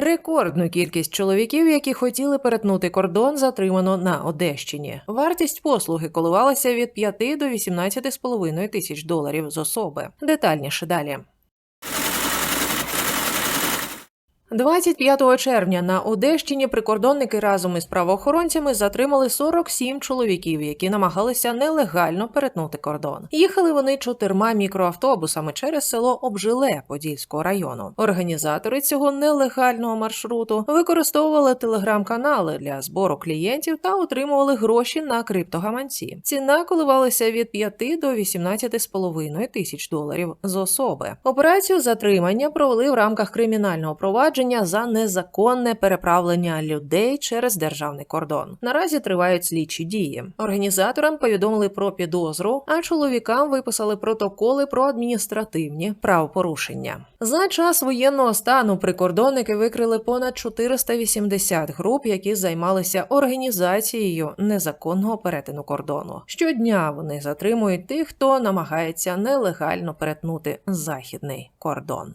Рекордну кількість чоловіків, які хотіли перетнути кордон, затримано на Одещині. Вартість послуги коливалася від 5 до 18,5 тисяч доларів з особи. Детальніше далі. 25 червня на Одещині прикордонники разом із правоохоронцями затримали 47 чоловіків, які намагалися нелегально перетнути кордон. Їхали вони чотирма мікроавтобусами через село Обжиле Подільського району. Організатори цього нелегального маршруту використовували телеграм-канали для збору клієнтів та отримували гроші на криптогаманці. Ціна коливалася від 5 до 18,5 тисяч доларів з особи. Операцію затримання провели в рамках кримінального провадження за незаконне переправлення людей через державний кордон. Наразі тривають слідчі дії. Організаторам повідомили про підозру, а чоловікам виписали протоколи про адміністративні правопорушення. За час воєнного стану прикордонники викрили понад 480 груп, які займалися організацією незаконного перетину кордону. Щодня вони затримують тих, хто намагається нелегально перетнути західний кордон.